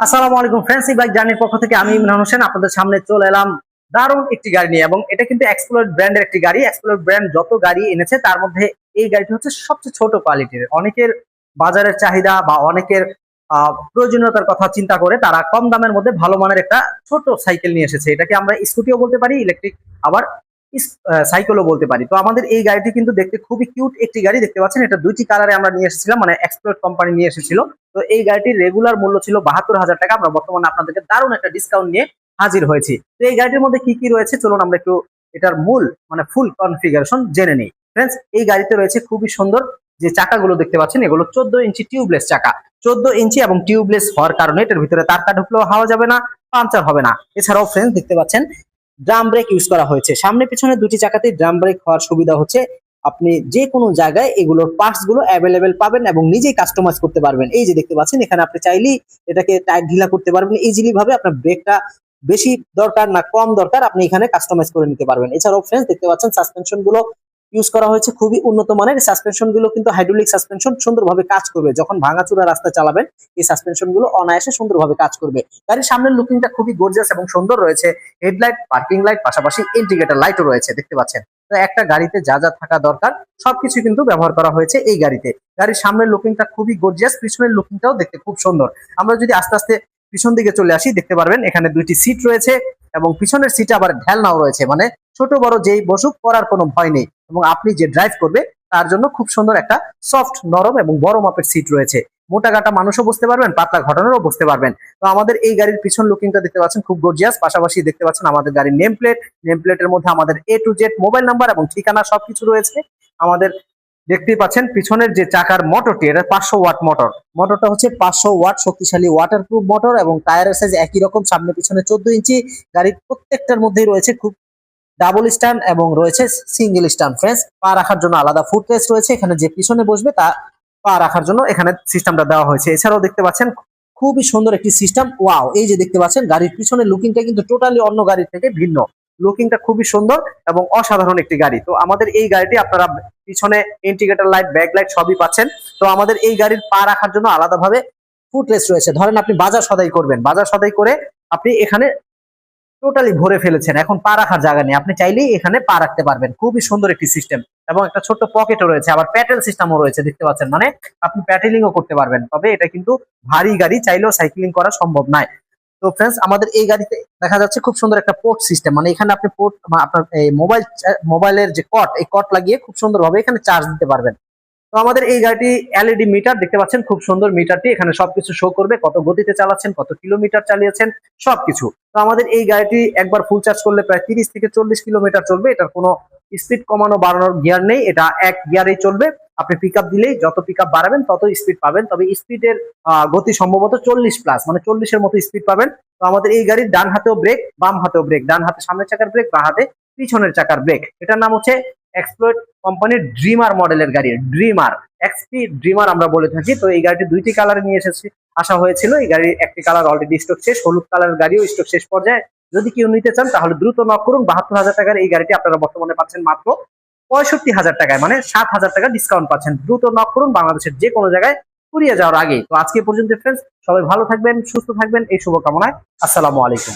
আসসালামু আলাইকুম এই বাইক জার্নির পক্ষ থেকে আমি ইমরান হোসেন, আপনাদের সামনে চলে এলাম দারুণ একটি গাড়ি নিয়ে এবং এটা কিন্তু এক্সপ্লোর ব্র্যান্ডের একটি গাড়ি। এক্সপ্লোর ব্র্যান্ড যত গাড়ি এনেছে, তার মধ্যে এই গাড়িটি হচ্ছে সবচেয়ে ছোট কোয়ালিটির অনেকের বাজারের চাহিদা বা অনেকের প্রয়োজনীয়তার কথা চিন্তা করে তারা কম দামের মধ্যে ভালো মানের একটা ছোট সাইকেল নিয়ে এসেছে। এটাকে আমরা স্কুটিও বলতে পারি ইলেকট্রিক আবার সাইকেলও বলতে পারি। তো আমাদের এই গাড়িটি কিন্তু দেখতে খুবই কিউট একটি গাড়ি, দেখতে পাচ্ছেন? এটা দুইটি কালারে আমরা নিয়ে এসেছিলাম মানে এক্সপ্লোর কোম্পানি নিয়ে এসেছিল। তো এই গাড়িটির রেগুলার মূল্য ছিল বাহাত্তর হাজার টাকা। আমরা বর্তমানে আপনাদেরকে দারুণ একটা ডিসকাউন্ট নিয়ে হাজির হয়েছি। তো এই গাড়িটির মধ্যে কি কি রয়েছে? চলুন আমরা একটু এটার মূল মানে ফুল কনফিগারেশন জেনে নিই। ফ্রেন্ডস এই গাড়িতে রয়েছে খুবই সুন্দর যে চাকাগুলো দেখতে পাচ্ছেন, এগুলো চোদ্দ ইঞ্চি টিউবলেস চাকা। চোদ্দ ইঞ্চি এবং টিউবলেস হওয়ার কারণে এটার ভিতরে তারটা ঢুকলেও হাওয়া যাবে না পাঞ্চার হবে না। এছাড়াও ফ্রেন্ডস দেখতে পাচ্ছেন ড্রাম ব্রেক ইউজ করা হয়েছে। সামনে পিছনে দুটি চাকাতেই ড্রাম ব্রেক হওয়ার সুবিধা হচ্ছে, আপনি যে কোনো জায়গায় এগুলোর পার্টসগুলো অ্যাভেলেবেল পাবেন এবং নিজেই কাস্টমাইজ করতে পারবেন। এই যে দেখতে পাচ্ছেন, এখানে আপনি চাইলেই এটাকে টাইট ঢিলা করতে পারবেন। ইজিলি ভাবে আপনার ব্রেকটা বেশি দরকার না কম দরকার, আপনি এখানে কাস্টমাইজ করে নিতে পারবেন। এছাড়াও ফ্রেন্ডস দেখতে পাচ্ছেন সাসপেনশনগুলো ইউজ করা হয়েছে খুবই উন্নত মানের। সাসপেনশনগুলো কিন্তু হাইড্রোলিক সাসপেনশন সুন্দরভাবে কাজ করবে। যখন ভাঙাচুরা রাস্তা চালাবেন, এই সাসপেনশনগুলো অনায়াসে সুন্দরভাবে কাজ করবে। গাড়ির সামনের লুকিংটা খুবই গর্জাস এবং সুন্দর রয়েছে। হেডলাইট পার্কিং লাইট পাশাপাশি ইন্ডিকেটর লাইটও রয়েছে, দেখতে পাচ্ছেন। তো একটা গাড়িতে যা যা থাকা দরকার, সবকিছু কিন্তু ব্যবহার করা হয়েছে এই গাড়িতে। গাড়ির সামনের লুকিংটা খুবই গর্জিয়াস পিছনের লুকিংটাও দেখতে খুব সুন্দর। আমরা যদি আস্তে আস্তে পিছন দিকে চলে আসি, দেখতে পারবেন এখানে দুইটি সিট রয়েছে এবং পিছনের সিটে আবার ঢেলনাও রয়েছে। মানে ছোট বড় যেই বসুক, করার কোনো ভয় নেই। এবং আপনি যে ড্রাইভ করবে, তার জন্য খুব সুন্দর একটা সফট নরম এবং বড় মাপের সিট রয়েছে। মোটা গাটা মানুষও বসতে পারবেন, পাতলা ঘটনারও বসতে পারবেন। তো আমাদের এই গাড়ির পিছন লুকিংটা দেখতে পাচ্ছেন, খুব গর্জিয়াস পাশাপাশি দেখতে পাচ্ছেন আমাদের গাড়ির নেম প্লেট নেম প্লেটের মধ্যে আমাদের A to Z mobile number এবং ঠিকানা সবকিছু রয়েছে। আমাদের দেখতেই পাচ্ছেন, পিছনের যে চাকার মোটরটি এটা পাঁচশো ওয়াট মোটর মোটরটা হচ্ছে পাঁচশো ওয়াট শক্তিশালী ওয়াটার প্রুফ মোটর এবং টায়ারের সাইজ একই রকম, সামনে পিছনে চোদ্দ ইঞ্চি। গাড়ির প্রত্যেকটার মধ্যেই রয়েছে খুব ডাবল স্ট্যান্ড এবং রয়েছে সিঙ্গেল স্ট্যান্ড ফ্রেন্স পা রাখার জন্য আলাদা ফুট রেস্ট রয়েছে। এখানে যে পিছনে বসবে তা পা রাখার জন্য এখানে সিস্টেমটা দেওয়া হয়েছে। এছাড়াও দেখতে পাচ্ছেন খুবই সুন্দর একটি সিস্টেম। ওয়াও, এই যে দেখতে পাচ্ছেন গাড়ির পিছনে লুকিংটা কিন্তু টোটালি অন্য গাড়ির থেকে ভিন্ন। লুকিংটা খুবই সুন্দর এবং অসাধারণ একটি গাড়ি। তো আমাদের এই গাড়িটি আপনারা পিছনে ইন্ডিকেটর লাইট, ব্যাক লাইট সবই পাচ্ছেন। তো আমাদের এই গাড়ির পা রাখার জন্য আলাদাভাবে ফুট রেস্ট রয়েছে। ধরেন আপনি বাজার সদাই করবেন। বাজার সদাই করে আপনি এখানে টোটালি ভরে ফেলেছেন। এখন পা রাখার জায়গা নেই। আপনি চাইলেই এখানে পা রাখতে পারবেন। খুবই সুন্দর একটি সিস্টেম এবং একটা ছোট্ট পকেটও রয়েছে। আবার প্যাটেল সিস্টেমও রয়েছে, দেখতে পাচ্ছেন? মানে আপনি প্যাটেলিংও করতে পারবেন। তবে এটা কিন্তু ভারী গাড়ি, চাইলেও সাইক্লিং করা সম্ভব নয়। তো ফ্রেন্ডস আমাদের এই গাড়িতে দেখা যাচ্ছে খুব সুন্দর একটা পোর্ট সিস্টেম মানে এখানে আপনি পোর্ট আপনার মোবাইল মোবাইলের যে কট এই কট লাগিয়ে খুব সুন্দরভাবে এখানে চার্জ দিতে পারবেন। তো আমাদের এই গাড়িটি এলইডি মিটার দেখতে পাচ্ছেন, খুব সুন্দর মিটারটি এখানে সবকিছু শো করবে, কত গতিতে চালাচ্ছেন, কত কিলোমিটার চালিয়েছেন, সবকিছু। তো আমাদের এই গাড়িটি একবার ফুল চার্জ করলে প্রায় তিরিশ থেকে চল্লিশ কিলোমিটার চলবে। এটার কোনো স্পিড কমানো, বাড়ানোর গিয়ার নেই। এটা এক গিয়ারেই চলবে। আপনি পিক দিলেই যত পিক বাড়াবেন, তত স্পিড পাবেন। তবে স্পিডের গতি সম্ভবত চল্লিশ প্লাস মানে চল্লিশের মতো স্পিড পাবেন। তো আমাদের এই গাড়ির ডান হাতেও ব্রেক বাম হাতেও ব্রেক ডান হাতে সামনের চাকার ব্রেক বা হাতে পিছনের চাকার ব্রেক এটার নাম হচ্ছে এক্সপ্লোর কোম্পানির ড্রিমার মডেলের গাড়ি ড্রিমার এক্সপি ড্রিমার আমরা বলে থাকি। তো এই গাড়িটি দুইটি কালারে নিয়ে এসেছি। আসা হয়েছিল এই গাড়ির একটি কালার অলরেডি স্টক শেষ, হলুদ কালার গাড়িও স্টক শেষ পর্যায়ে। যদি কেউ নিতে চান, তাহলে দ্রুত নক করুন। বাহাত্তর হাজার টাকার এই গাড়িটি আপনারা বর্তমানে পাচ্ছেন মাত্র পঁয়ষট্টি হাজার টাকায় মানে সাত হাজার টাকা ডিসকাউন্ট পাচ্ছেন। দ্রুত নক করুন, বাংলাদেশের যে কোনো জায়গায় ফুরিয়ে যাওয়ার আগে। তো আজকে পর্যন্ত ফ্রেন্ডস সবাই ভালো থাকবেন, সুস্থ থাকবেন। এই শুভকামনায়, আসসালামু আলাইকুম।